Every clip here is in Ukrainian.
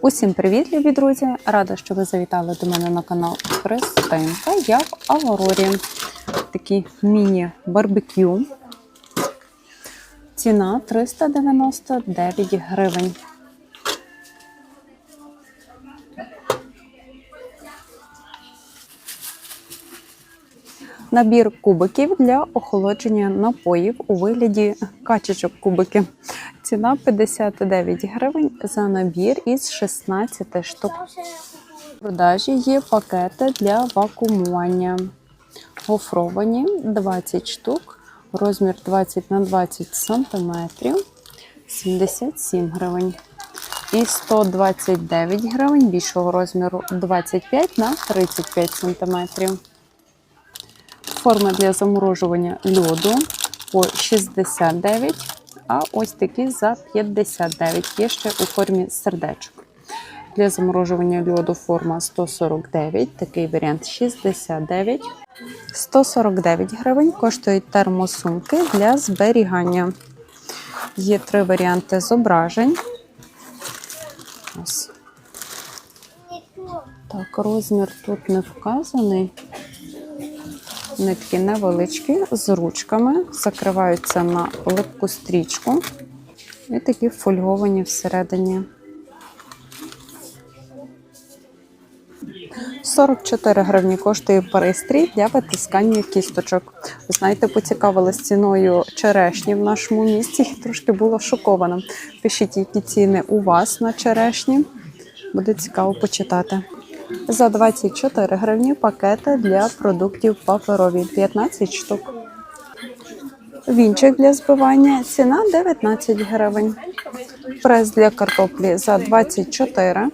Усім привіт, любі друзі! Рада, що ви завітали до мене на канал Христинка. Я в Аврорі. Такий міні-барбекю. Ціна 399 гривень. Набір кубиків для охолодження напоїв у вигляді качечок кубики. Ціна 59 гривень за набір із 16 штук. В продажі є пакети для вакуумування. Гофровані 20 штук, розмір 20 на 20 см, 77 гривень. І 129 гривень більшого розміру 25 на 35 см. Форма для заморожування льоду по 69, а ось такі за 59. Є ще у формі сердечок. Для заморожування льоду форма 149, такий варіант 69. 149 гривень коштують термосумки для зберігання. Є три варіанти зображень. Ось. Так, розмір тут не вказаний. Нитки невеличкі, з ручками, закриваються на липку стрічку і такі фольговані всередині. 44 гривні коштує пристрій для витискання кісточок. Ви знаєте, поцікавилась ціною черешні в нашому місті і трошки була шокована. Пишіть, які ціни у вас на черешні. Буде цікаво почитати. За 24 гривні пакети для продуктів паперові 15 штук. Вінчик для збивання ціна 19 гривень. Прес для картоплі за 24.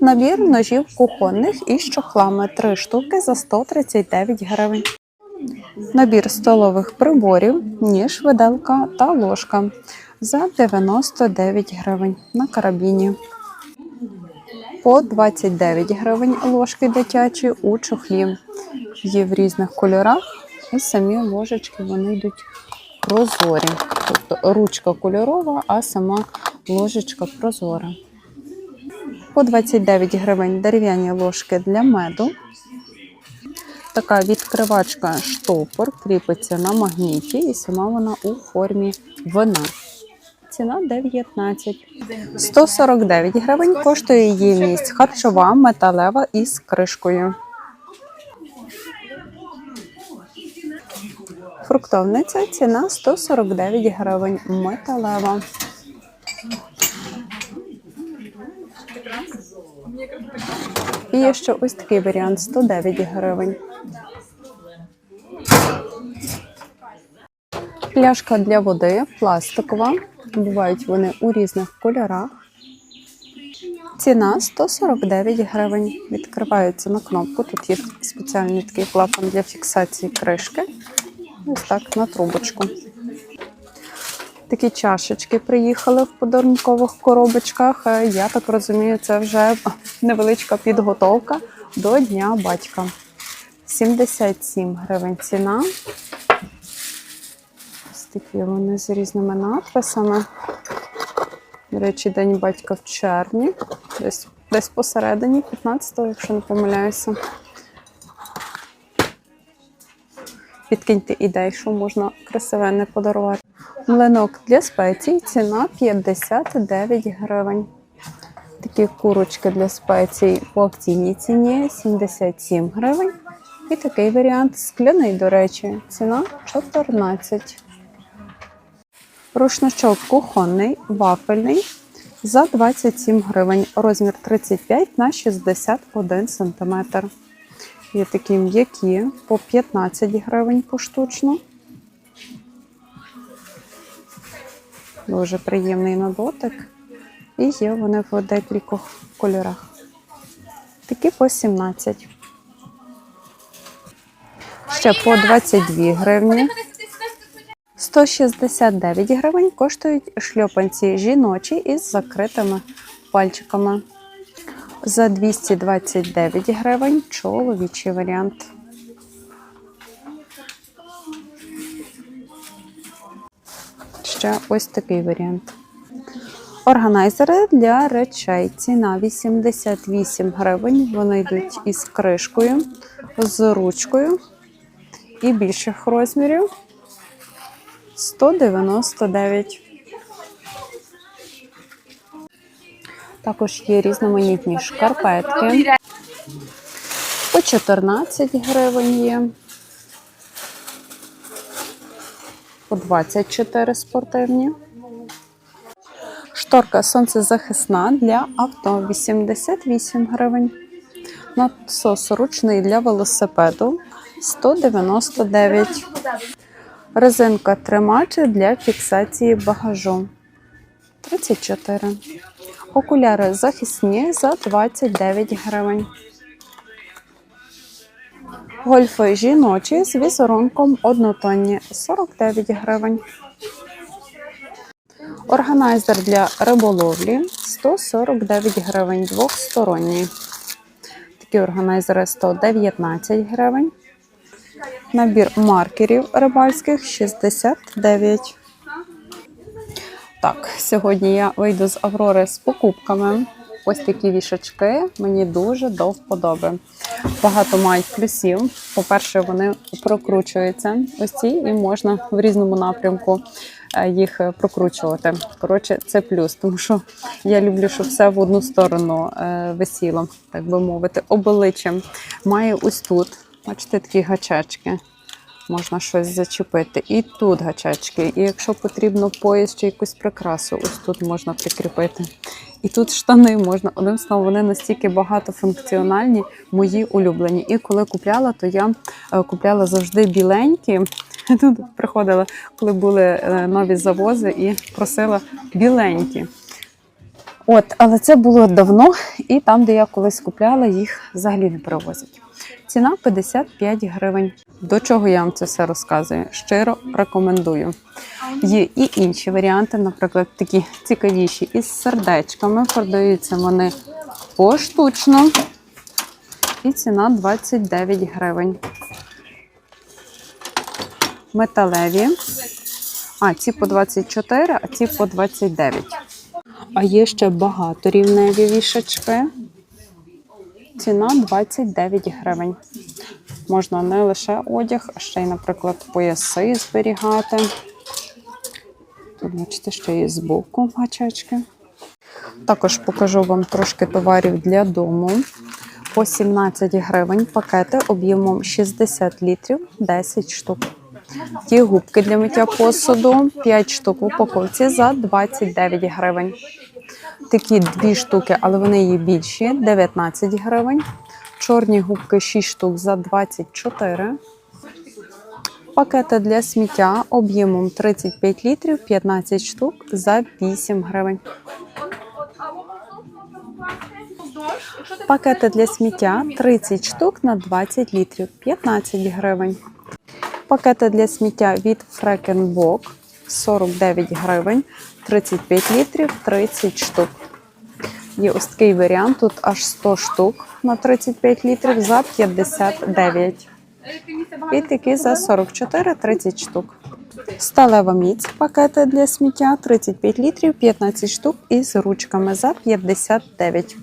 Набір ножів кухонних із чохлами 3 штуки за 139 гривень. Набір столових приборів, ніж, виделка та ложка за 99 гривень на карабіні по 29 гривень ложки дитячі у чохлі. Є в різних кольорах, і самі ложечки вони йдуть прозорі. Тобто ручка кольорова, а сама ложечка прозора. По 29 гривень дерев'яні ложки для меду. Така відкривачка штопор кріпиться на магніті, і сама вона у формі вина ціна 19. 149 гривень коштує ємність харчова, металева із кришкою. Фруктовниця ціна 149 гривень. Металева. І ще ось такий варіант 109 гривень. Пляшка для води пластикова. Бувають вони у різних кольорах. Ціна 149 гривень. Відкриваються на кнопку. Тут є спеціальний такий клапан для фіксації кришки. Ось так на трубочку. Такі чашечки приїхали в подарункових коробочках. Е, Я так розумію, це вже невеличка підготовка до Дня батька. 77 гривень ціна. Такі вони з різними надписами. До речі, День батька в червні, десь десь посередині, 15-го, якщо не помиляюся. Підкиньте ідей, що можна красивенне подарувати. Млинок для спецій, ціна 59 гривень. Такі курочки для спецій по акційній ціні 77 гривень. І такий варіант скляний, до речі, ціна 14. Рушничок кухонний, вафельний за 27 гривень. Розмір 35 на 61 см. Є такі м'які по 15 гривень поштучно. Дуже приємний на дотик. І є вони в декількох кольорах. Такі по 17. Ще по 22 гривні. 169 гривень коштують шльопанці жіночі із закритими пальчиками. За 229 гривень чоловічий варіант. Ще ось такий варіант. Органайзери для речей. Ціна 88 гривень. Вони йдуть із кришкою, з ручкою і більших розмірів 199. Також є різноманітні шкарпетки. По 14 гривень є. По 24 спортивні. Шторка сонцезахисна для авто 88 гривень. Насос ручний для велосипеду 199. Резинка тримач для фіксації багажу 34. Окуляри захисні за 29 гривень. Гольфи жіночі з візерунком однотонні 49 гривень. Органайзер для риболовлі 149 гривень двохсторонній. Такі органайзери 119 гривень. Набір маркерів рибальських 69. Так, сьогодні я вийду з Аврори з покупками. Ось такі вішачки мені дуже до вподоби. Багато мають плюсів. По-перше, вони прокручуються ось ці, і можна в різному напрямку е, їх прокручувати. Коротше, це плюс, тому що я люблю, щоб все в одну сторону е, висіло, так би мовити, обличчям. Має ось тут, бачите, такі гачечки можна щось зачепити. І тут гачечки. І якщо потрібно пояс чи якусь прикрасу, ось тут можна прикріпити. І тут штани можна. Одним словом, вони настільки багатофункціональні, мої улюблені. І коли купляла, то я е, купляла завжди біленькі. Тут приходила, коли були е, нові завози, і просила біленькі. От, але це було давно, і там, де я колись купляла, їх взагалі не привозять. Ціна 55 гривень. До чого я вам це все розказую? Щиро рекомендую. Є і інші варіанти, наприклад, такі цікавіші із сердечками. Продаються вони поштучно. І ціна 29 гривень. Металеві. А, ці по 24, а ці по 29. А є ще багаторівневі вішачки. Ціна 29 гривень. Можна не лише одяг, а ще й, наприклад, пояси зберігати. Тут, бачите, ще є збоку гачечки. Також покажу вам трошки товарів для дому. По 17 гривень пакети об'ємом 60 літрів 10 штук. Ті губки для миття посуду 5 штук в упаковці за 29 гривень. Такі дві штуки, але вони є більші 19 гривень. Чорні губки 6 штук за 24. Пакети для сміття об'ємом 35 літрів 15 штук за 8 гривень. Пакети для сміття 30 штук на 20 літрів 15 гривень. Пакети для сміття від Фрекенбок 49 гривень, 35 літрів 30 штук. Є ось такий варіант, тут аж 100 штук на 35 літрів за 59. І такі за 44-30 штук. Сталева міць пакети для сміття 35 літрів, 15 штук із ручками за 59.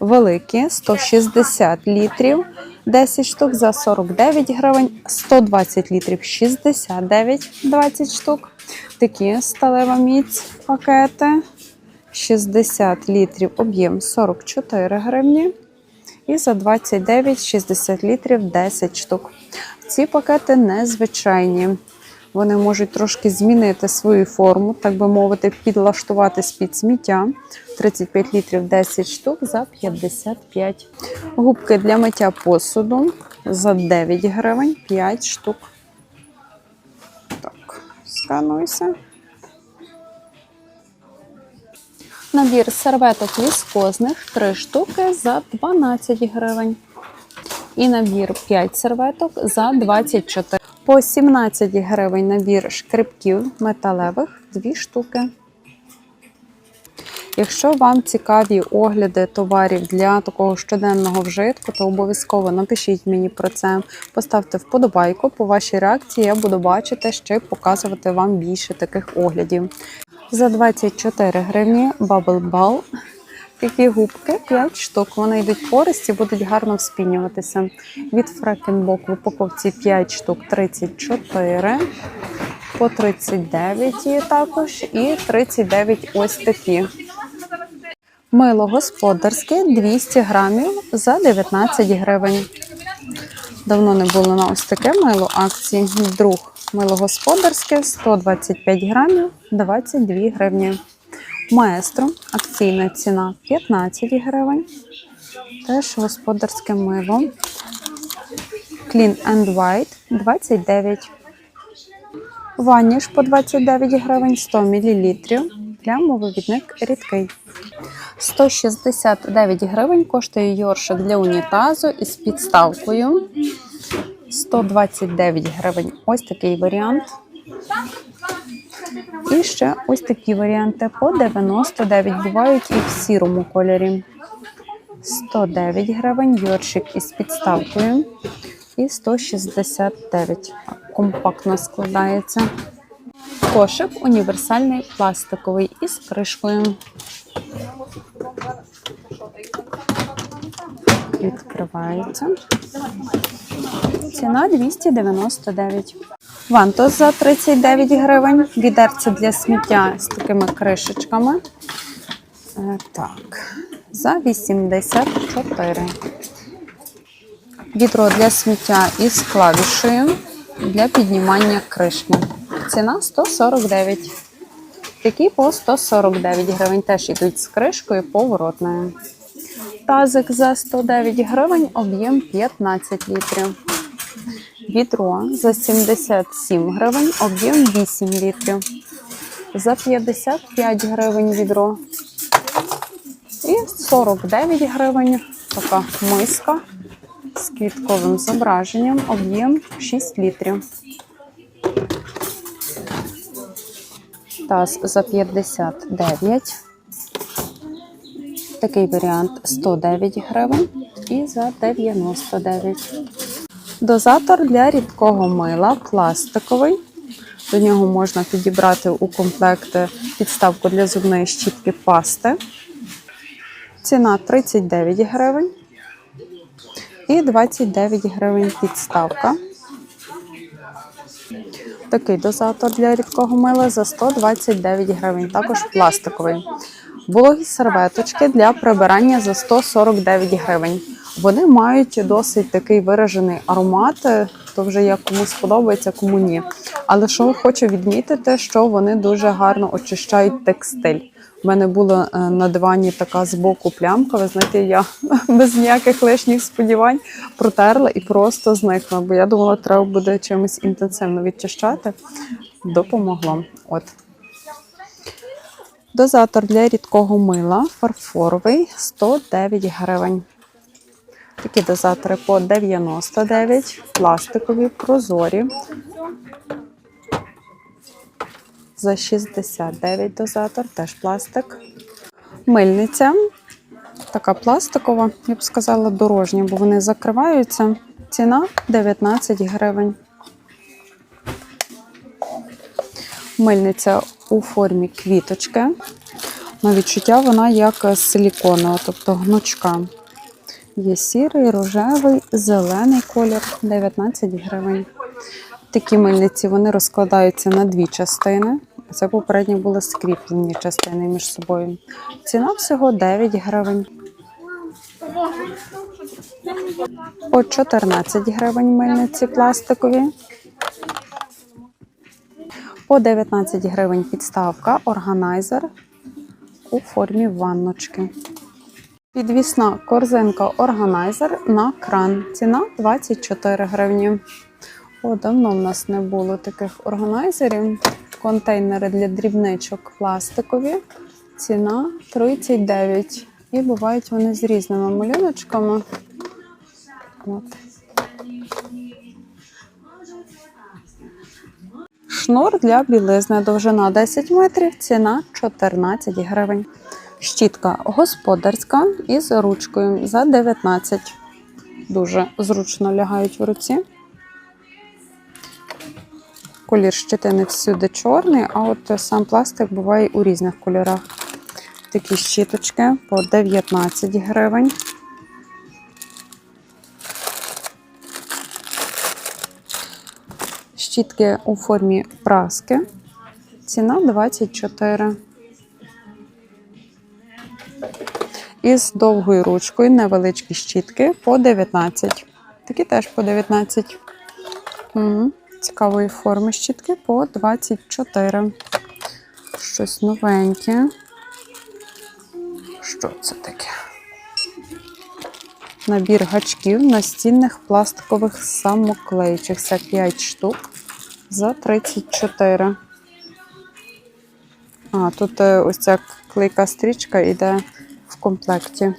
Великі 160 літрів, 10 штук за 49 гривень, 120 літрів 69, 20 штук. Такі сталева міць пакети. 60 літрів об'єм 44 гривні. І за 29 60 літрів 10 штук. Ці пакети незвичайні. Вони можуть трошки змінити свою форму, так би мовити, підлаштувати з-під сміття. 35 літрів 10 штук за 55. Губки для миття посуду за 9 гривень 5 штук. Так, скануйся. Набір серветок віскозних 3 штуки за 12 гривень. І набір 5 серветок за 24. По 17 гривень набір шкребків металевих 2 штуки. Якщо вам цікаві огляди товарів для такого щоденного вжитку, то обов'язково напишіть мені про це. Поставте вподобайку. По вашій реакції я буду бачити, ще показувати вам більше таких оглядів. За 24 гривні Bubble Ball. Такі губки 5 штук. Вони йдуть пористі, будуть гарно вспінюватися. Від Фрекенбок в упаковці 5 штук 34, по 39 є також, і 39 ось такі. Мило господарське 200 грамів за 19 гривень. Давно не було на ось таке мило акції. Друг мило господарське 125 грамів 22 гривні. Маестро акційна ціна 15 гривень. Теж господарське мило. Clean and White 29. Ваніш по 29 гривень 100 мл. Плямовивідник рідкий. 169 гривень коштує йоршик для унітазу із підставкою. 129 гривень. Ось такий варіант. І ще ось такі варіанти по 99 бувають і в сірому кольорі. 109 гривень, йоршик із підставкою. І 169. Так, Компактно складається. Кошик універсальний пластиковий із кришкою. Відкривається. Ціна 299. Вантус за 39 гривень. Відерце для сміття з такими кришечками. Е, Так, за 84. Відро для сміття із клавішею для піднімання кришки. Ціна 149. Такі по 149 гривень теж йдуть з кришкою поворотною. Тазик за 109 гривень, об'єм 15 літрів. Відро за 77 гривень, об'єм 8 літрів. За 55 гривень відро. І 49 гривень така миска з квітковим зображенням, об'єм 6 літрів. Таз за 59. Такий варіант 109 гривень і за 99. Дозатор для рідкого мила пластиковий. До нього можна підібрати у комплекти підставку для зубної щітки пасти. Ціна 39 гривень. І 29 гривень підставка. Такий дозатор для рідкого мила за 129 гривень, також пластиковий. Вологі серветочки для прибирання за 149 гривень. Вони мають досить такий виражений аромат, е, то вже як кому сподобається, кому ні. Але що хочу відмітити, що вони дуже гарно очищають текстиль. У мене була е, на дивані така збоку плямка. Ви знаєте, я без ніяких лишніх сподівань протерла і просто зникла. Бо я думала, треба буде чимось інтенсивно відчищати. Допомогло. От. Дозатор для рідкого мила фарфоровий 109 гривень. Такі дозатори по 99, пластикові, прозорі. За 69 дозатор, теж пластик. Мильниця. Така пластикова, я б сказала, дорожня, бо вони закриваються. Ціна 19 гривень. Мильниця у формі квіточки. На відчуття вона як силіконова, тобто гнучка. Є сірий, рожевий, зелений колір 19 гривень. Такі мильниці вони розкладаються на дві частини. Це попередньо були скріплені частини між собою. Ціна всього 9 гривень. По 14 гривень мильниці пластикові. По 19 гривень підставка, органайзер у формі ванночки. Підвісна корзинка органайзер на кран. Ціна 24 гривні. О, давно в нас не було таких органайзерів. Контейнери для дрібничок пластикові. Ціна 39. І бувають вони з різними малюночками. От. Шнур для білизни довжина 10 метрів, ціна 14 гривень. Щітка господарська із ручкою за 19. Дуже зручно лягають в руці. Колір щетини всюди чорний, а от сам пластик буває у різних кольорах. Такі щіточки по 19 гривень. Щітки у формі праски. Ціна 24. Із довгою ручкою невеличкі щітки по 19. Такі теж по 19. Угу. Цікавої форми щітки по 24. Щось новеньке. Що це таке? Набір гачків настінних пластикових самоклейчих. Це 5 штук за 34. А, тут е, ось ця клейка стрічка йде в комплекті.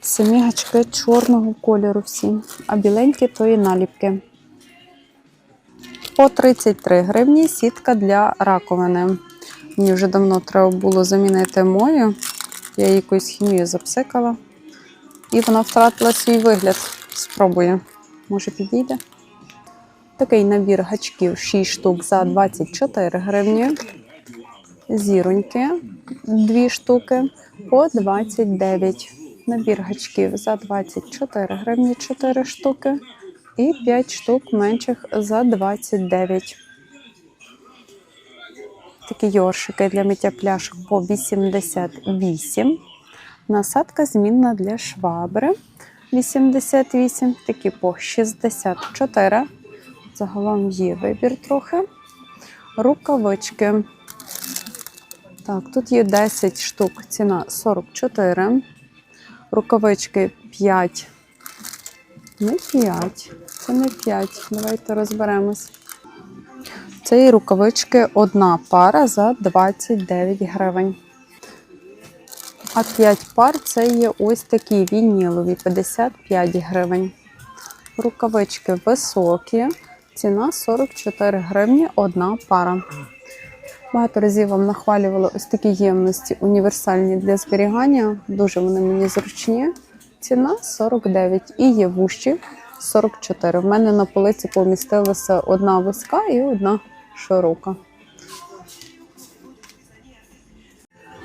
Самі гачки чорного кольору всі, а біленькі то і наліпки. По 33 гривні сітка для раковини. Мені вже давно треба було замінити мою. Я її якоюсь хімією запсикала. І вона втратила свій вигляд. Спробую. Може підійде. Такий набір гачків 6 штук за 24 гривні. Зіроньки 2 штуки по 29. Набір гачків за 24 гривні 4 штуки. І 5 штук менших за 29. Такі йоршики для миття пляшок по 88. Насадка змінна для швабри 88. Такі по 64. Загалом є вибір трохи. Рукавички. Так, тут є 10 штук, ціна 44. Рукавички 5. Не 5. Це не 5. Давайте розберемось. І рукавички одна пара за 29 гривень. А 5 пар це є ось такі вінілові 55 гривень. Рукавички високі. Ціна 44 гривні одна пара. Багато разів вам нахвалювала ось такі ємності універсальні для зберігання. Дуже вони мені зручні. Ціна 49 і є вущі 44. В мене на полиці помістилася одна вузька і одна широка.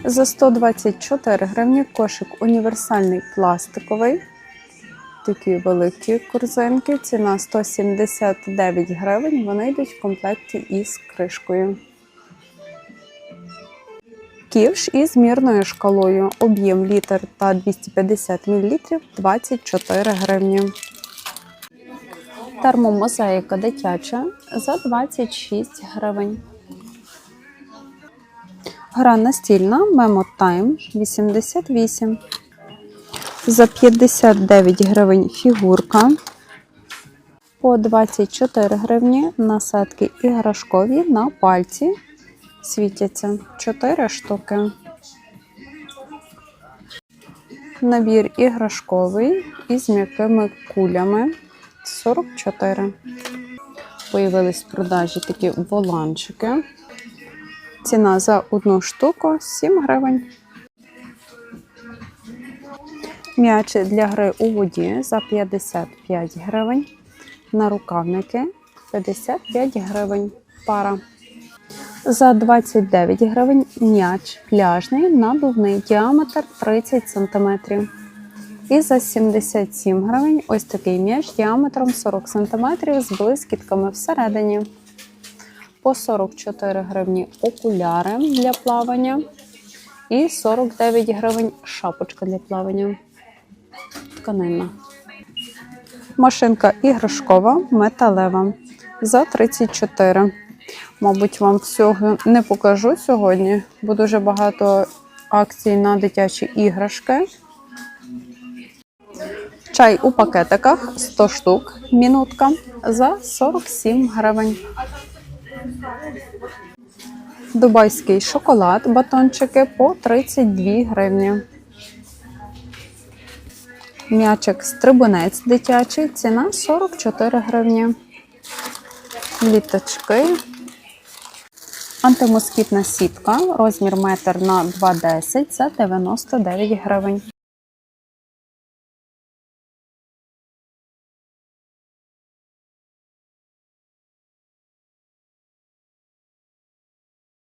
За 124 гривні кошик універсальний пластиковий. Такі великі корзинки. Ціна 179 гривень. Вони йдуть в комплекті із кришкою. Ківш із мірною шкалою. Об'єм літр та 250 мл 24 гривні. Термомозаїка дитяча за 26 гривень. Гра настільна Memo Time 88. За 59 гривень фігурка. По 24 гривні насадки іграшкові на пальці. Світяться 4 штуки. Набір іграшковий із м'якими кулями 44. Появились в продажі такі воланчики. Ціна за одну штуку 7 гривень. М'ячі для гри у воді за 55 гривень. Нарукавники 55 гривень. Пара. За 29 гривень м'яч пляжний надувний діаметр 30 см. І за 77 гривень ось такий м'яч діаметром 40 см з блискітками всередині. По 44 гривні окуляри для плавання. І 49 гривень шапочка для плавання. Тканина. Машинка іграшкова, металева за 34. Мабуть, вам всього не покажу сьогодні, бо дуже багато акцій на дитячі іграшки. Чай у пакетиках 100 штук, мінутка за 47 гривень. Дубайський шоколад, батончики по 32 гривні. М'ячик стрибунець дитячий, ціна 44 гривні. Літочки. Антимоскітна сітка, розмір метр на 2,10 за 99 гривень.